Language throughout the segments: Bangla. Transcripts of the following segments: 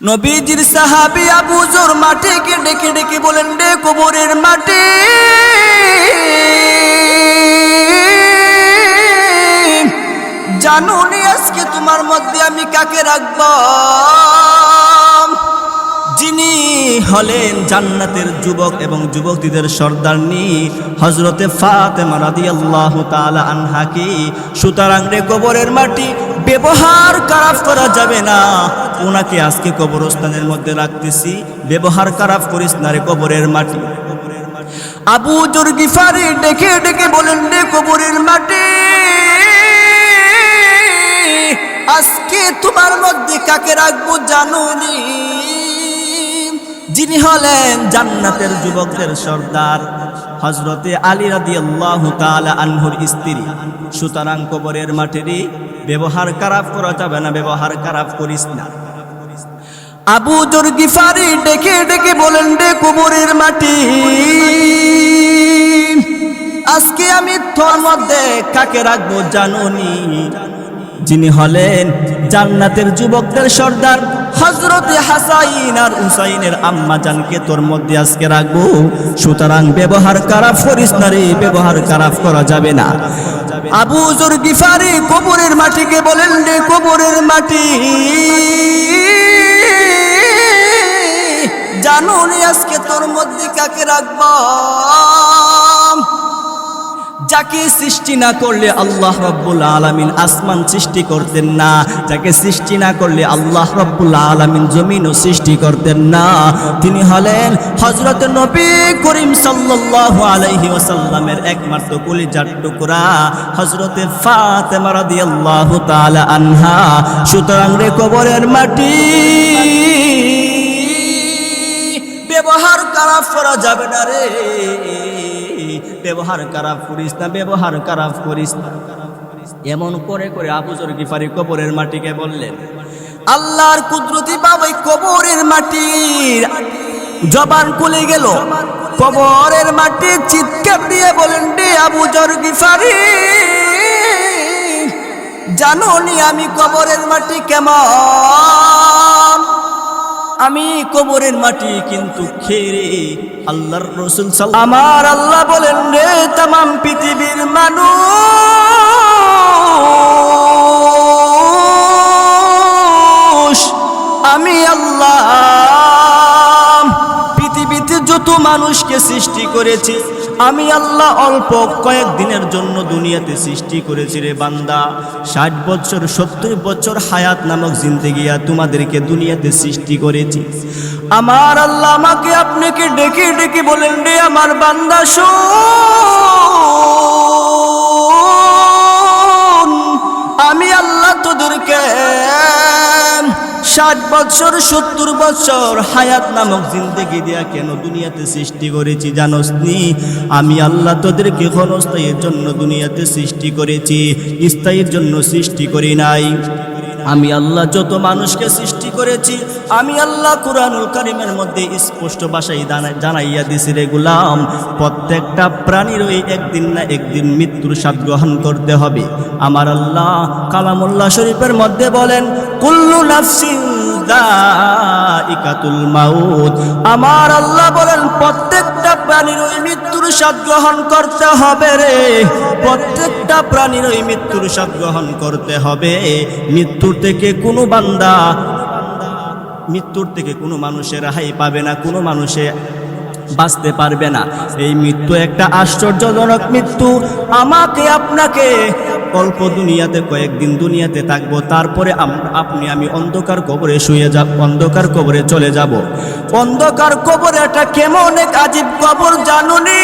নবীজির সাহাবি আবুজোর মাটিকে ডেকে ডেকে বলেন রে কবরের মাটি জানো নি আজকে তোমার মধ্যে আমি কাকে রাখব? যিনি হলেন জান্নাতের যুবক এবং যুবতীদের সর্দারনি হজরতে ফাতেমা রাদিয়াল্লাহু তাআলা আনহাকে, সুতরাং রে কবরের মাটি ব্যবহার খারাপ করা যাবে না। ওনাকে আজকে কবরস্থানের মধ্যে রাখতেছি, ব্যবহার খারাপ করিস না রে কবরের মাটি। আবু জোর গিফারি ডেকে ডেকে বলেন রে কবরের মাটি, আজকে তোমার মধ্যে কাকে রাখব জানুনি? যিনি হলেন জান্নাতের যুবকদের সর্দার হজরতে আলী রাদি আল্লাহ আনহুর স্ত্রী। সুতরাং কবরের মাটিরই ব্যবহার খারাপ করা যাবে না, ব্যবহার খারাপ করিস না। আবু জোর গিফারি ডেকে ডেকে বলেন রে কবরের মাটি। আজকে আমি তোর মধ্যে কাকে রাখব জানুনি যিনি হলেন জান্নাতের যুবকদের সর্দার হজরতে হাসাইন আর হুসাইনের আম্মা জানকে তোর মধ্যে আজকে রাখব। সুতরাং ব্যবহার খারাপ করিস না রে ব্যবহার খারাপ করা যাবে না। আবু জোর গিফারি কবরের মাটিকে বলেন রে কবরের মাটি। জানো আজকে তোর মধ্যে কাকে রাখব? যাকে সৃষ্টি না করলে আল্লাহ রব্বুল আলামিন আসমান সৃষ্টি করতেন না, যাকে সৃষ্টি না করলে আল্লাহ রব্বুল আলামিন জমিনও সৃষ্টি করতেন না। তিনি হলেন হজরত নবী করিম সাল্লাল্লাহু আলাইহি ওসাল্লামের একমাত্র কলিজার টুকরা হজরতে রাদিয়াল্লাহু তাআলা আনহা। সুতরাং রে কবরের মাটি ব্যবহার করা যাবে না রে। ব্যবহার খারাপ করিস না, ব্যবহার খারাপ করিস না। এমন করে করে আবুজর গিফারি কবরের মাটিকে বললেন, আল্লাহর কুদরতি বাবাই কবরের মাটির জবান খুলে গেল। কবরের মাটি চিৎকার দিয়ে বলেন রে আবুজর গিফারি জানো নি আমি কবরের মাটি কেমন? আমি কবরের মাটি কিন্তু খেরে আল্লাহর রসুল আমার আল্লাহ বলেন রে তাম পৃথিবীর মানুষ, আমি আল্লাহ। পৃথিবীতে যত মানুষকে সৃষ্টি করেছি আমি আল্লাহ অল্প কয়েক দিনের জন্য দুনিয়াতে সৃষ্টি করেছি রে বান্দা। ষাট বছর, সত্তর বছর হায়াত নামক জিন্দগিয়া তোমাদেরকে দুনিয়াতে সৃষ্টি করেছি। আমার আল্লাহ আমাকে আপনাকে ডেকে ডেকে বলেন, রে আমার বান্দা, শোন, আমি আল্লাহ তোদেরকে ষাট বছর সত্তর বছর হায়াত নামক জিন্দগি দিয়া কেন দুনিয়াতে সৃষ্টি করেছি জানোস নি? আমি আল্লাহ তোদেরকে ক্ষণস্থায়ীর জন্য দুনিয়াতে সৃষ্টি করেছি, স্থায়ীর জন্য সৃষ্টি করি নাই। আমি আল্লাহ যত মানুষকে সৃষ্টি করেছি, আমি আল্লাহ কোরআনুল কারিমের মধ্যে স্পষ্ট ভাষায় জানা- জানাইয়া দিছি রে গুলাম, প্রত্যেকটা প্রাণীরই একদিন না একদিন মৃত্যুর স্বাদ গ্রহণ করতে হবে। আমার আল্লাহ কালামুল্লাহ শরীফের মধ্যে বলেন, কুল্লু নাফসিন আমার আল্লাহ বলেন, প্রত্যেকটা প্রাণীর ওই মৃত্যুর স্বাদ গ্রহণ করতে হবে রে। প্রত্যেকটা প্রাণীর ওই মৃত্যুর স্বাদ গ্রহণ করতে হবে। মৃত্যুর থেকে কোনো বান্দা, মৃত্যুর থেকে কোনো মানুষের রেহাই পাবে না, কোনো মানুষে বাঁচতে পারবে না। এই মৃত্যু একটা আশ্চর্যজনক মৃত্যু। আমাকে, আপনাকে অল্প দুনিয়াতে, কয়েকদিন দুনিয়াতে থাকব। তারপরে আপনি, আমি অন্ধকার কবরে শুয়ে যাব অন্ধকার কবরে চলে যাব। অন্ধকার কবরে একটা কেমন এক আজীব কবর জানুনি।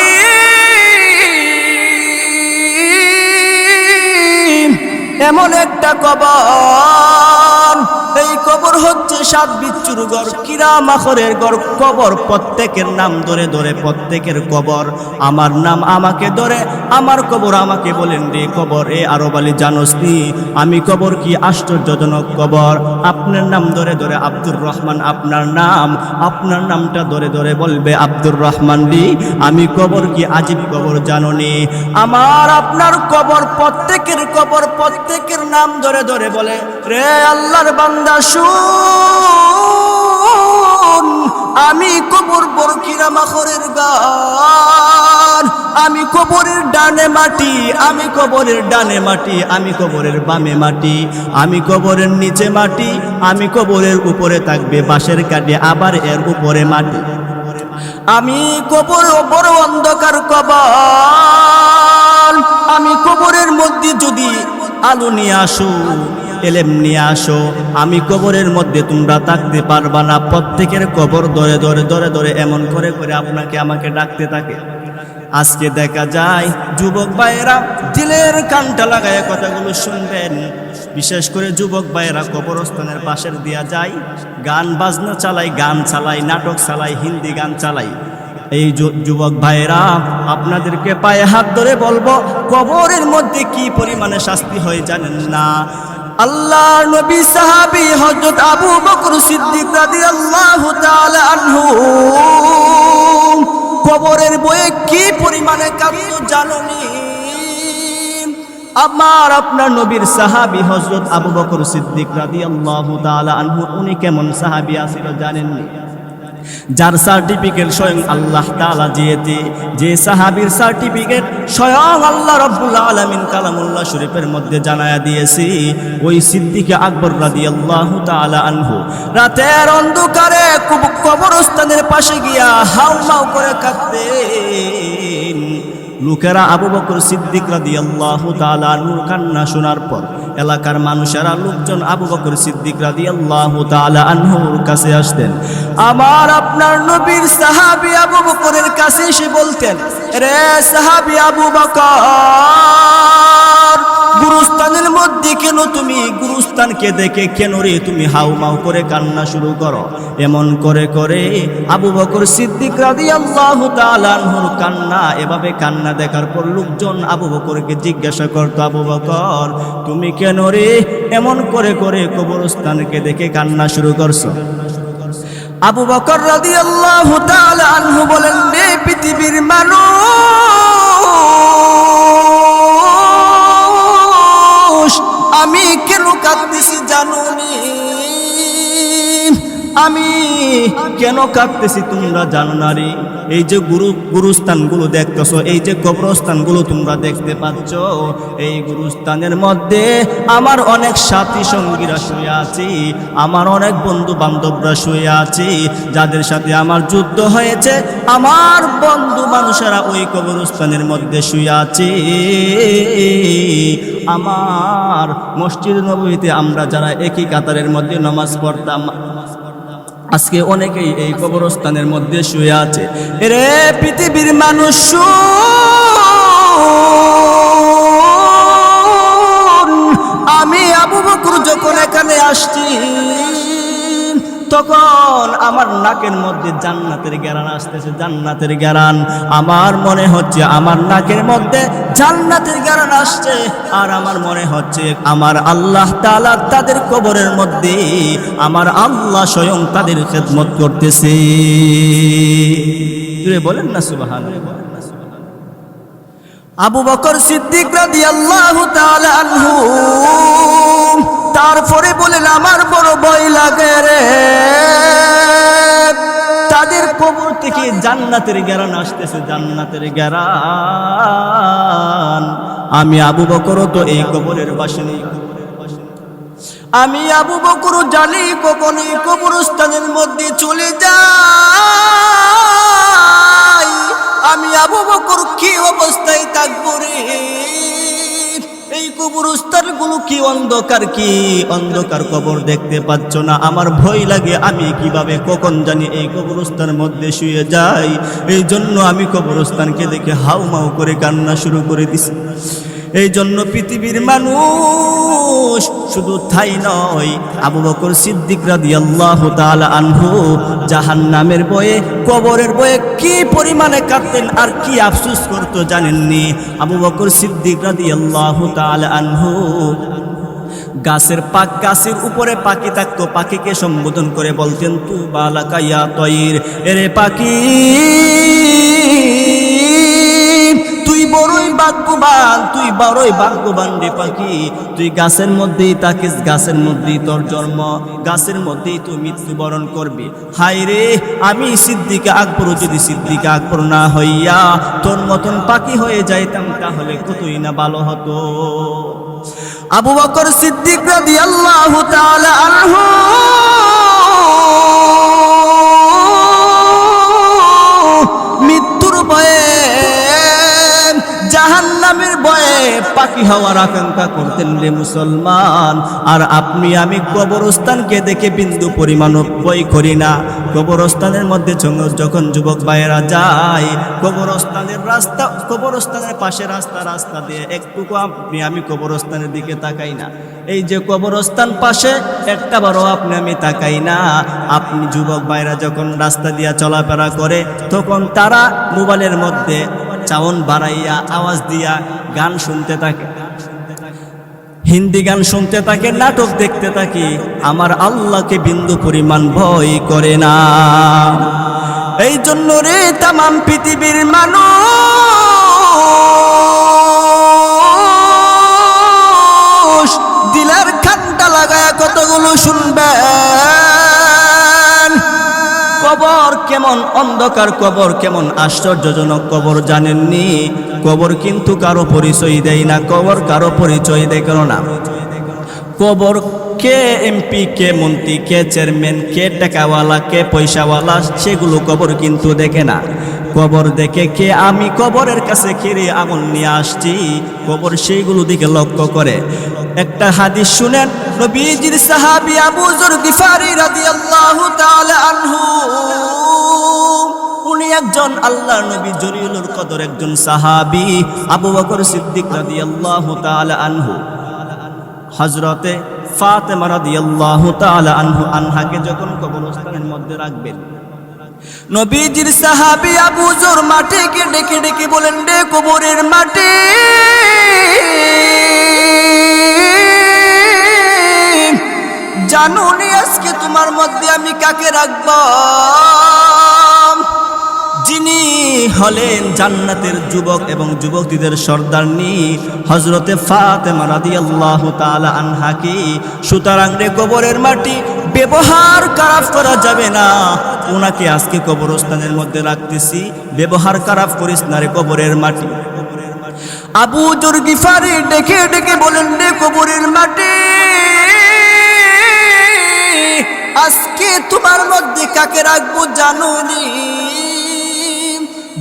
এমন একটা কবর। এই কবর হচ্ছে সাত বিচ্ছুর গড় কিরা মাখরের গড় কবর প্রত্যেকের নাম ধরে ধরে, প্রত্যেকের কবর। আমার নাম আমাকে ধরে, আমার কবর আমাকে বলেন রে কবর। এ আরব আলী, জানোস নি, আমি কবর কি আশ্চর্যজনক কবর? আপনার নাম ধরে ধরে আব্দুর রহমান, আপনার নাম, আপনার নামটা ধরে ধরে বলবে আব্দুর রহমান রি আমি কবর কি আজীব কবর জানো নি আমার আপনার কবর, প্রত্যেকের কবর প্রত্যেকের নাম ধরে ধরে বলে, রে আল্লাহর বান্দা, শুন, আমি কবর বরকিরা মাখরের গান, আমি কবরের ডানে মাটি, আমি কবরের ডানে মাটি, আমি কবরের বামে মাটি, আমি কবরের নিচে মাটি, আমি কবরের উপরে থাকবে, বাঁশের কাটে আবার এর উপরে মাটি। আমি কবর বড় অন্ধকার কবাল আমি কবরের মধ্যে যদি আলো নিয়ে আসো, এলেম নিয়ে আসো। আমি কবরের মধ্যে তোমরা থাকতে পারবা না। প্রত্যেকের কবর ধরে ধরে ধরে ধরে এমন করে করে আপনাকে আমাকে ডাকতে থাকে। আজকে দেখা যায়, যুবক ভাইয়েরা দিলের কানটা লাগায় কথাগুলো শুনবেন। বিশেষ করে যুবক ভাইয়েরা কবরস্থানের পাশের দিয়া যায়, গান বাজনা চালাই গান চালাই নাটক চালাই হিন্দি গান চালাই এই যুবক ভাইরা আপনাদেরকে পায়ে হাত ধরে বলব, কবরের মধ্যে কি পরিমাণে শাস্তি হয় জানেন না? আল্লাহ নবী সাহাবি হযরত আবু বকর সিদ্দিক রাদিয়াল্লাহু তাআলা আনহু, কবরের বয়ে কি পরিমাণে কাঁদতো জাননি আমার আপনার নবীর সাহাবি হযরত আবু বকর সিদ্দিক রাদিয়াল্লাহু তাআলা আনহু, উনি কেমন সাহাবি আছিল জানেননি যার সার্টিফিকেট স্বয়ং আল্লাহ তালা দিয়েতে যে সাহাবির সার্টিফিকেট স্বয়ং আল্লাহ রাব্বুল আলমিন কালামুল্লাহ শরীফের মধ্যে জানায়া দিয়েছি। ওই সিদ্দিকে আকবর রাদি আল্লাহ তালা আনহু রাতের অন্ধকারে কুব- কবরস্থানের পাশে গিয়া হাউমাউ করে কাঁদতেন। লোকেরা আবু বকর সিদ্দিক রাদিয়াল্লাহু তাআলা নূর কান্না শোনার পর এলাকার মানুষেরা লোকজন আবু বকর সিদ্দিক রাদিয়াল্লাহু তাআলা আনহুর কাছে আসতেন। আমার আপনার নবীর সাহাবী আবু বকরের কাছে এসে বলতেন, রে সাহাবী আবু বকর, গুরুস্থানের মধ্যে কেন তুমি গুরুস্থানকে দেখে কেন রে তুমি হাউমাউ করে কান্না শুরু করো? এমন করে করে আবু বকর সিদ্দিক রাদিয়াল্লাহু তাআলা আনহুর কান্না এভাবে কান্না দেখার পর লোকজন আবু বকরকে জিজ্ঞাসা করতো, আবু বকর, তুমি কেন রে এমন করে করে কবরস্থানকে দেখে কান্না শুরু করছ? আবু বকর রাদিয়াল্লাহু তাআলা আনহু বলেন রে পৃথিবীর মানুষ, আমি কেন কাঁদতেছি জানুনি? আমি কেন কাঁদতেছি তোমরা জানো না রে? এই যে গুরু, গুরুস্থানগুলো দেখতেছো, এই যে কবরস্থানগুলো তোমরা দেখতে পাচ্ছ, এই গুরুস্থানের মধ্যে আমার অনেক সাথী সঙ্গীরা শুয়ে আছে, আমার অনেক বন্ধু বান্ধবরা শুয়ে আছে, যাদের সাথে আমার যুদ্ধ হয়েছে, আমার বন্ধু মানুষেরা ওই কবরস্থানের মধ্যে শুয়ে আছে। আমার মসজিদ নবীতে আমরা যারা একই কাতারের মধ্যে নামাজ পড়তাম আজকে অনেকেই এই কবরস্থানের মধ্যে শুয়ে আছে। রে পৃথিবীর মানুষ আমি আবু বকর যখন এখানে আসছি তখন আমার নাকের মধ্যে জান্নাতের গ্যারান আসতেছে, জান্নাতের গ্যারান আমার মনে হচ্ছে আমার নাকের মধ্যে জান্নাতের গ্যারান আসছে, আর আমার মনে হচ্ছে আমার আল্লাহ তালা তাদের কবরের মধ্যে আমার আল্লাহ স্বয়ং তাদের খেদমত করতেছে। বলেন না সুবাহান আবু বকর সিদ্দিক তারপরে বলেন, আমার বড় ভয় লাগে রে। তাদের কবর থেকে জান্নাতের গ্যারান আসতেছে, জান্নাতের গ্যারান আমি আবু বকরও তো এই কবরের পাশে আমি আবু বকর জানি কখন কবরস্থানের মধ্যে চলে যাই আমি আবু বকর কি অবস্থায় থাকব রে? এই কবরস্থানগুলো কি অন্ধকার কি? অন্ধকার কবর দেখতে পাচ্ছ না। আমার ভয় লাগে আমি কীভাবে, কখন জানি এই কবরস্থান মধ্যে শুয়ে যাই। এই জন্য আমি কবরস্থানকে দেখে হাউমাউ করে কান্না শুরু করে দিছি। এই জন্য পৃথিবীর মানুষ শুধু তাই নয়, আবু বকর সিদ্দিক রাদিয়াল্লাহু তাআলা আনহু জাহান্নামের বয়ে, কবরের বয়ে কি পরিমাণে কাঁদতেন আর কি আফসোস করতো জানেননি? আবু বকর সিদ্দিক রাদিয়াল্লাহু তাআলা আনহু গাছের পাক, গাছের উপরে পাখি থাকতো, পাখিকে সম্বোধন করে বলতেন তু বালাকা ইয়া তয়ির এরে পাখি। বড়ই ভাগ্যবান, তুই বড়ই ভাগ্যবান রে পাখি। তুই গাছের মধ্যেই থাকিস, গাছের মধ্যেই তোর জন্ম, গাছের মধ্যেই তুই মৃত্যুবরণ করবি। হাই রে, আমি সিদ্দিকে আকবর, যদি সিদ্দিকে আকবর না হইয়া তোর মতন পাখি হয়ে যাইতাম, তাহলে কতই না ভালো হতো? আবু বকর সিদ্দিক রাদিয়াল্লাহু তাআলা আনহু জাহান্নামের ভয়ে পাখি হওয়ার আকাঙ্ক্ষা করতেন রে মুসলমান। আর আপনি, আমি কবরস্থানকে দেখে বিন্দু পরিমাণ ভয় করি না। কবরস্থানের মধ্যে যখন- যুবক ভাইয়েরা যায়, কবরস্থানের রাস্তা কবরস্থানের পাশে রাস্তা রাস্তা দিয়ে একটুকু আপনি, আমি কবরস্থানের দিকে তাকাই না। এই যে কবরস্থান পাশে, একটা বারও আপনি, আমি তাকাই না। আপনি যুবক ভাইরা যখন রাস্তা দিয়া চলাফেরা করে, তখন তারা মোবাইলের মধ্যে চাউন বাড়াইয়া, আওয়াজ দিয়া গান শুনতে থাকে। হিন্দি গান শুনতে থাকে, নাটক দেখতে থাকি। আমার আল্লাহকে বিন্দু পরিমাণ ভয় করে না। এই জন্য রে তামাম পৃথিবীর মানুষ, দিলার খানটা লাগায় কতগুলো শুনবেন কবর কেমন অন্ধকার, কবর কেমন আশ্চর্যজনক, কবর জানেননি। কবর কিন্তু কারও পরিচয় দেয় না, কবর কারও পরিচয় দেয় কেন না? কবর কে এমপি কে মন্ত্রী, কে চেয়ারম্যান কে টাকাওয়ালা, কে পয়সাওয়ালা, সেগুলো কবর কিন্তু দেখে না। কবর দেখে কে আমি কবরের কাছে কিরে আমল নিয়ে আসছি? কবর সেইগুলো দিকে লক্ষ্য করে। একটা হাদিস শুনেন, নবীজির সাহাবী আবু যর গিফারি রাদিয়াল্লাহু তাআলা আনহু। উনি একজন আল্লাহ নবী জরিউলুর কদর একজন সাহাবী আবু বকর সিদ্দিক রাদিয়াল্লাহু তাআলা আনহু। হজরতে ফাতেমা রাদিয়াল্লাহু তাআলা আনহু আনহাকে যখন কবরস্থানের মধ্যে রাখবেন নবীজির সাহাবি আবুজোর মাঠে কে ডেকে ডেকে বলেন, রে কবরের মাটি জানো নি আজকে তোমার মধ্যে আমি কাকে রাখব? যিনি হলেন জান্নাতের যুবক এবং যুবতীদের সর্দারনি হজরতে ফাতেমা রাদিয়াল্লাহু তাআলা আনহাকে, সুতরাং রে কবরের মাটি ব্যবহার খারাপ করা যাবে না। ওনাকে আজকে কবরস্থানের মধ্যে রাখতেছি, ব্যবহার খারাপ করিস না রে কবরের মাটি। আবু জোর গিফারি ডেকে ডেকে বলেন রে কবরের মাটি, আজকে তোমার মধ্যে কাকে রাখব জানুনি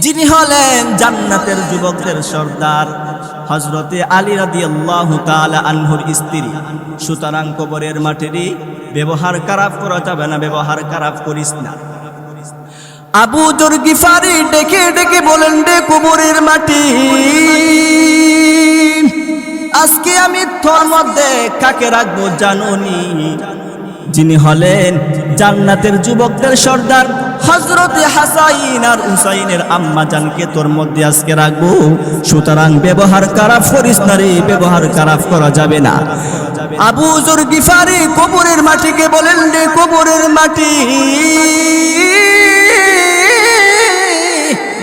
যিনি হলেন জান্নাতের যুবকদের সর্দার হজরতে আলী রাদি আল্লাহ আনহুর স্ত্রী। সুতরাং কবরের মাটিরই ব্যবহার খারাপ করা যাবে না, ব্যবহার খারাপ করিস না। আবু জোর গিফারি ডেকে ডেকে বলেন রে কবরের মাটি। আজকে আমি তোর মধ্যে কাকে রাখব জানুনি? যিনি হলেন জান্নাতের যুবকদের সর্দার হজরতে হাসাইন আর হুসাইনের আম্মা জানকে তোর মধ্যে আজকে রাখব। সুতরাং ব্যবহার খারাপ করিস না ব্যবহার খারাপ করা যাবে না। আবু জোর গিফারি কবরের মাটিকে বলেন রে কবরের মাটি।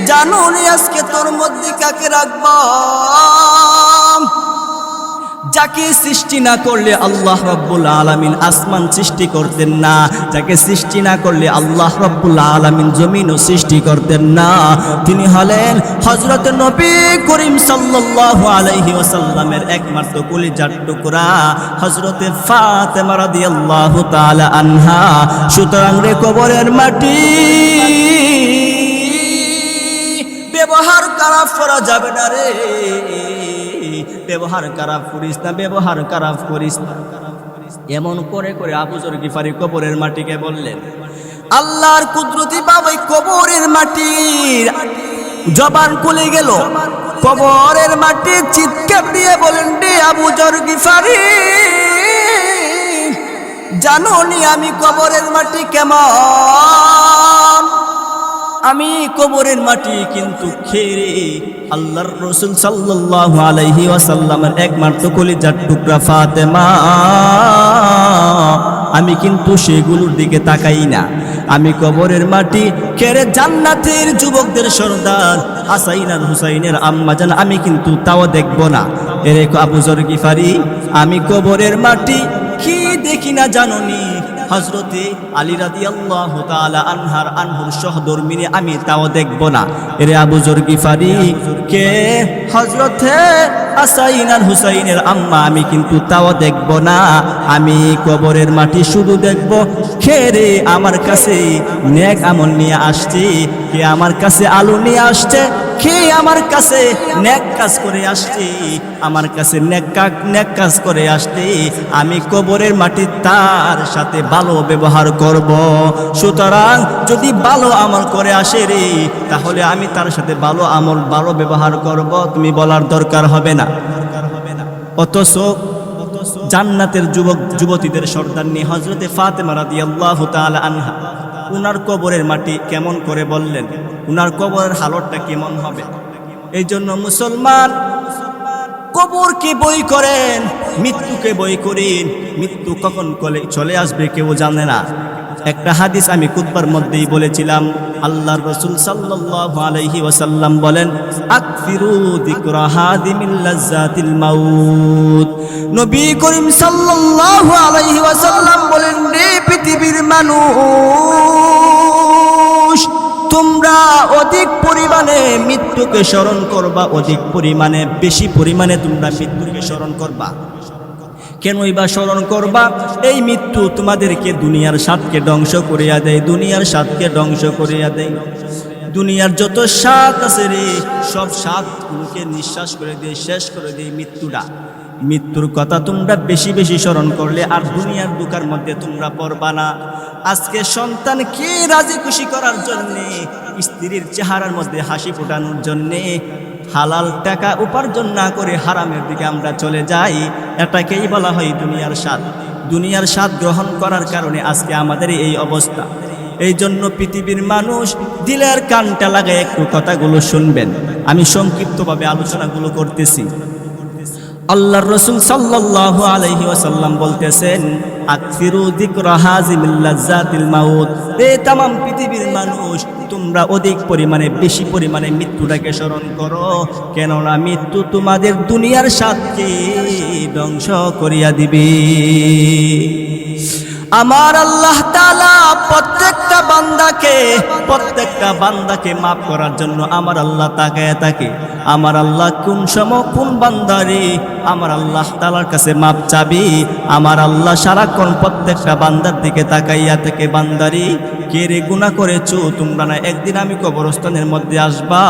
জানো আজকে তোর মধ্যে কাকে রাখব? যাকে সৃষ্টি না করলে আল্লাহ রব্বুল আলামিন আসমান সৃষ্টি করতেন না, যাকে সৃষ্টি না করলে আল্লাহ রব্বুল আলামিন জমিনও সৃষ্টি করতেন না। তিনি হলেন হজরত নবী করিম সাল্লাল্লাহু আলাইহি ওসাল্লামের একমাত্র কলিজার টুকরা হজরতে ফাতেমা রাদিয়াল্লাহু তাআলা আনহা। সুতরাং রে কবরের মাটি ব্যবহার করা যাবে না রে। ব্যবহার খারাপ করিস না, ব্যবহার খারাপ করিস না। এমন করে করে আবুজর গিফারি কবরের মাটিকে বললেন, আল্লাহর কুদরতি বাবাই কবরের মাটির জবান খুলে গেল। কবরের মাটি চিৎকার দিয়ে বলেন, রে আবুজর গিফারি, জানো নি আমি কবরের মাটি কেমন? আমি কবরের মাটি কিন্তু খেরে আল্লাহর রসুল সাল্লাল্লাহু আলাইহি ওয়াসাল্লামের একমাত্র কলিজার টুকরা ফাতেমা। আমি কিন্তু সেগুলোর দিকে তাকাই না। আমি কবরের মাটি খেরে জান্নাতের যুবকদের সর্দার হাসাইন আর হুসাইনের আম্মাজান আমি কিন্তু তাও দেখব না। এরে আবু জর গিফারি, আমি কবরের মাটি কি দেখি না জাননি। হজরতে আলী রাদি আল্লাহ তালা আনহার আনহুর সহধর্মিনী আমি তাও দেখব না। এরে আবু জর গিফারি কে? হজরতে আসাইনার হুসাইনের আম্মা, আমি কিন্তু তাও দেখব না। আমি কবরের মাটি শুধু দেখব। খেরে আমার কাছে নেক আমল নিয়ে আসছে? কে আমার কাছে আলু নিয়ে আসছে? কে আমার কাছে নেক কাজ করে আসছে, আমার কাছে নেক কা- নেক কাজ করে আসছে। আমি কবরের মাটি তার সাথে ভালো ব্যবহার করব। সুতরাং যদি ভালো আমল করে আসে রে, তাহলে আমি তার সাথে ভালো আমল, ভালো ব্যবহার করব। তুমি বলার দরকার হবে না। অথচ জান্নাতের যুবক, যুবতীদের সর্দারনি হজরতে ফাতেমা রাদিয়াল্লাহু তাআলা আনহা, উনার কবরের মাটি কেমন করে বললেন? উনার কবরের হালতটা কেমন হবে? এই জন্য মুসলমান, কবরকে বই করেন, মৃত্যুকে বই করেন। মৃত্যু কখন কলে চলে আসবে কেউ জানে না। একটা হাদিস আমি কুতবার মধ্যেই বলেছিলাম। আল্লাহর রসুল সাল্লাল্লাহু আলাইহি ওয়াসাল্লাম বলেন, আকফিরু যিকরা হাদিমিল লাজ্জাতিল মাউত। নবী করিম সাল্লাল্লাহু আলাইহি ওয়াসাল্লাম বলেন রে পৃথিবীর মানুষ অধিক পরিমাণে মৃত্যুকে স্মরণ করবা, অধিক পরিমাণে, বেশি পরিমাণে তোমরা মৃত্যুকে স্মরণ করবা। কেনই বা স্মরণ করবা? এই মৃত্যু তোমাদেরকে দুনিয়ার স্বাদকে ধ্বংস করিয়া দেয়, দুনিয়ার স্বাদকে ধ্বংস করিয়া দেয়। দুনিয়ার যত স্বাদ আছে রে, সব স্বাদগুলোকে নিঃশ্বাস করে দিয়ে শেষ করে দিয়ে মৃত্যুটা। মৃত্যুর কথা তোমরা বেশি বেশি স্মরণ করলে আর দুনিয়ার দুকার মধ্যে তোমরা পড়বা না। আজকে সন্তানকে রাজি খুশি করার জন্যে, স্ত্রীর চেহারার মধ্যে হাসি ফোটানোর জন্যে হালাল টাকা উপার্জন না করে হারামের দিকে আমরা চলে যাই, এটাকেই বলা হয় দুনিয়ার স্বাদ। দুনিয়ার স্বাদ গ্রহণ করার কারণে আজকে আমাদের এই অবস্থা। এই জন্য পৃথিবীর মানুষ দিলের কানটা লাগায় একটু কথাগুলো শুনবেন। আমি সংক্ষিপ্তভাবে আলোচনাগুলো করতেছি। আল্লাহর রসুল সাল্লাল্লাহু আলাইহি ওয়াসাল্লাম বলতেছেন এ তামাম পৃথিবীর মানুষ, তোমরা অধিক পরিমাণে, বেশি পরিমাণে মৃত্যুটাকে স্মরণ করো, কেননা মৃত্যু তোমাদের দুনিয়ার স্বাদকে ধ্বংস করিয়া দিবে। আমার আল্লাহ তাআলা প্রত্যেকটা বান্দাকে প্রত্যেকটা বান্দাকে মাফ করার জন্য আমার আল্লাহ তাকায় থাকে। আমার আল্লাহ কোন সময় কোন বান্দারে আমার আল্লাহ তালার কাছে মাপ চাবি? আমার আল্লাহ সারাক্ষণ প্রত্যেকটা বান্দার দিকে তাকাইয়া থেকে, বান্দারি, কে রে গুণা করেছ? তোমরা না একদিন আমি কবরস্থানের মধ্যে আসবা?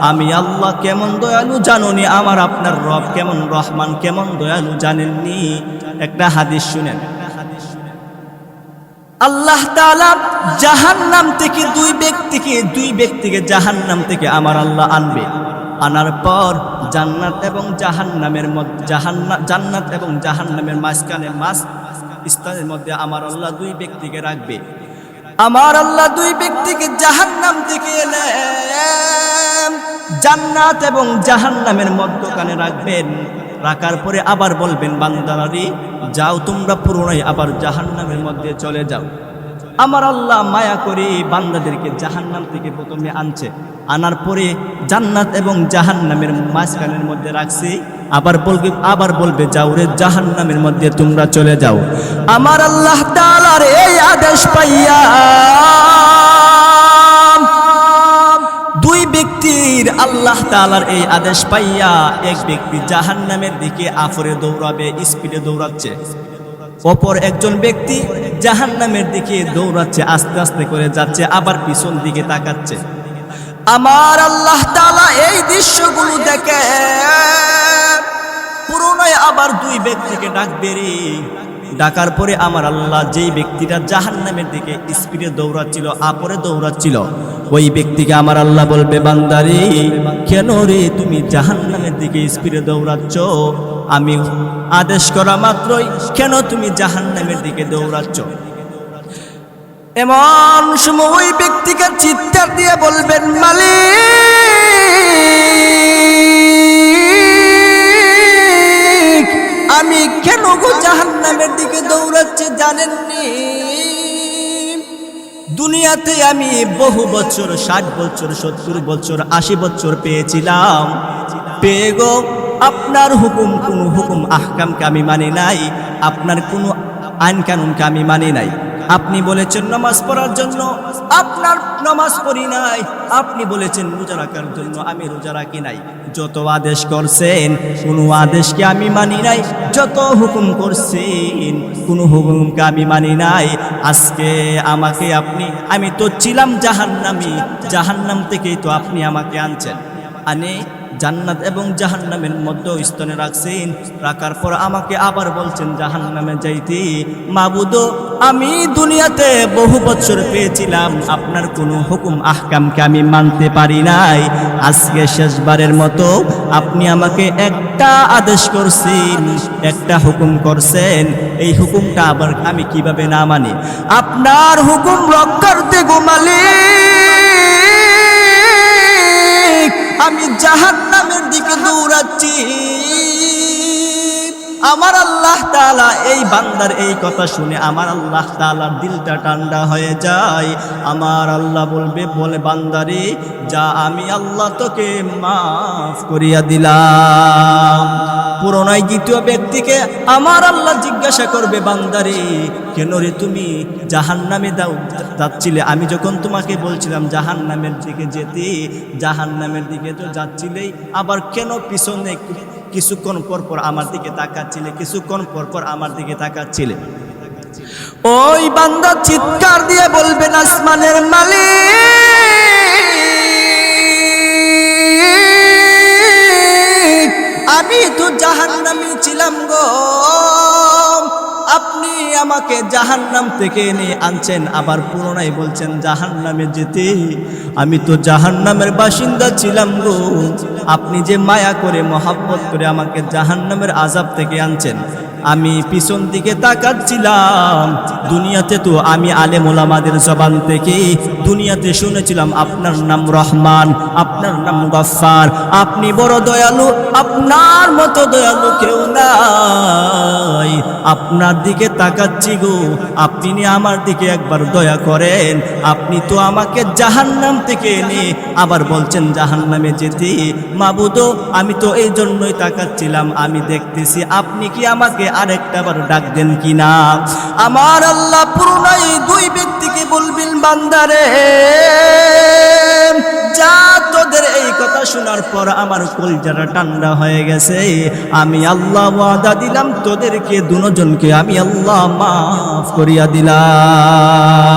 আমি আল্লাহ কেমন দয়ালু জানুনি? আমার আপনার রব কেমন রহমান, কেমন দয়ালু জানেননি? একটা হাদিস শুনেন। আল্লাহ তাআলা জাহান্নাম থেকে দুই ব্যক্তিকে দুই ব্যক্তিকে জাহান্নাম থেকে আমার আল্লাহ আনবে। আনার পর জান্নাত এবং জাহান্নামের মধ্যে জাহান্না, জান্নাত এবং জাহান্নামের মাঝখানে মাঝ স্থানের মধ্যে আমার আল্লাহ দুই ব্যক্তিকে রাখবে। আমার আল্লাহ দুই ব্যক্তিকে জাহান্নাম থেকে এলেন জান্নাত এবং জাহান্নামের মধ্যখানে রাখবেন। রাখার পরে আবার বলবেন বান্দারারি যাও তোমরা পুরোনাই আবার জাহান্নামের মধ্যে চলে যাও। আমার আল্লাহ মায়া করে বান্দাদেরকে জাহান্নাম থেকে প্রথমে আনছে। আনার পরে জান্নাত এবং জাহান্নামের মাঝখানের মধ্যে রাখছে। আবার বলবে আবার বলবে, যাও রে জাহান্নামের মধ্যে তোমরা চলে যাও। আমার আল্লাহ তাআলার এই আদেশ পাইয়া ব্যক্তির আল্লাহ তাআলার এই আদেশ পাইয়া এক ব্যক্তি জাহান্নামের দিকে আফরে দৌড়াবে, স্পিডে দৌড়াচ্ছে। অপর একজন ব্যক্তি জাহান্নামের দিকে দৌড়াচ্ছে, আস্তে আস্তে করে যাচ্ছে, আবার পিছন দিকে তাকাচ্ছে। আমার আল্লাহ তাআলা এই দৃশ্যগুলো দেখে। পুরোনায় আবার দুই ব্যক্তিকে ডাকবে রে ডাকার পরে আমার আল্লাহ যেই ব্যক্তিটা জাহান্নামের দিকে স্পিডে দৌড়াচ্ছিল আপরে দৌড়াচ্ছিল ওই ব্যক্তিকে আমার আল্লাহ বলবে, বান্দারে, কেন রে তুমি জাহান্নামের দিকে স্পিরে দৌড়াচ্ছ? আমি আদেশ করা মাত্রই কেন তুমি জাহান্নামের দিকে দৌড়াচ্ছ? এমন সময় ওই ব্যক্তিকে চিৎকার দিয়ে বলবেন, মালিক, আমি কেন গো জাহান্নামের দিকে দৌড়াচ্ছি জানেননি? দুনিয়াতে আমি বহু বছর, ষাট বছর, সত্তর বছর, আশি বছর পেয়েছিলাম। পেয়ে গো, আপনার হুকুম কোনো হুকুম আহকামকে আমি মানি নাই, আপনার কোনো আইন কানুনকে আমি মানি নাই। আপনি বলেছেন নামাজ পড়ার জন্য। আপনার নামাজ পড়ি নাই। আপনি বলেছেন রোজা রাখার জন্য আমি রোজা রাখি নাই। যত আদেশ করছেন, কোনো আদেশকে আমি মানি নাই। যত হুকুম করছেন, কোনো হুকুমকে আমি মানি নাই। আজকে আমাকে আপনি, আমি তো ছিলাম জাহান্নামি। জাহান্নাম থেকেই তো আপনি আমাকে আনছেন। আনে জান্নাত এবং জাহান্নামের মধ্যে স্তনে রাখছেন। রাখার পর আমাকে আবার বলছেন, জাহান্নামে যাইতে মাবুদ আমি দুনিয়াতে বহু বছর পেয়েছিলাম। আপনার কোনো হুকুম, আহকামকে আমি মানতে পারি নাই। আজকে শেষবারের মতো আপনি আমাকে একটা আদেশ করছেন, একটা হুকুম করছেন। এই হুকুমটা আবার আমি কীভাবে না মানি? আপনার হুকুম রক্ষার্থে গোমালিক আমি জাহান নামের দিকে দৌড়াচ্ছি। আমার আল্লাহ তাআলা এই বান্দার এই কথা শুনে আমার আল্লাহ তাআলার দিলটা ঠান্ডা হয়ে যায়। আমার আল্লাহ বলবে, বলে বান্দারে, যা আমি আল্লাহ তোকে মাফ করিয়া দিলাম। পুরনায় দ্বিতীয় ব্যক্তিকে আমার আল্লাহ জিজ্ঞাসা করবে, বান্দারে, কেন রে তুমি জাহান নামে দাও, যাচ্ছিলে? আমি যখন তোমাকে বলছিলাম জাহান নামের দিকে যেতে জাহান নামের দিকে তো যাচ্ছিলেই, আবার কেন পিছনে কিছুক্ষণ পর পর আমার দিকে তাকাচ্ছিলে, কিছুক্ষণ পর পর আমার দিকে তাকাচ্ছিলে। ওই বান্দা চিৎকার দিয়ে বলবেন আসমানের মালিক, আমি তো জাহান্নামী ছিলাম গো। আমাকে জাহান্নাম থেকে এনে আনছেন, আবার পুরোনাই বলছেন, জাহান্নামে যেতে আমি তো জাহান্নামের বাসিন্দা ছিলাম গো। আপনি যে মায়া করে, মহাব্বত করে আমাকে জাহান্নামের আজাব থেকে আনছেন আমি পিছন দিকে তাকাচ্ছিলাম। দুনিয়াতে তো আমি আলেম ওলামাদের জবান থেকে দুনিয়াতে শুনেছিলাম, আপনার নাম রহমান, আপনার নাম গফার আপনি বড় দয়ালু, আপনার মতো দয়ালু কেউ নাই। আপনার দিকে তাকাচ্ছি গো, আপনি আমার দিকে একবার দয়া করেন। আপনি তো আমাকে জাহান্নাম থেকে এনে আবার বলছেন, জাহান্নামে যেতে মাবুদ আমি তো এই জন্যই তাকাচ্ছিলাম, আমি দেখতেছি আপনি কি আমাকে আরেকটা বার ডাক দেন কিনা? আমার আল্লাহ পুরোনাই দুই ব্যক্তিকে বলবেন, বান্দারে, যা তোদের এই কথা শোনার পর আমার কলজাটা ঠান্ডা হয়ে গেছে। আমি আল্লাহ ওয়াদা দিলাম, তোদেরকে দুজনকে আমি আল্লাহ মাফ করিয়া দিলাম।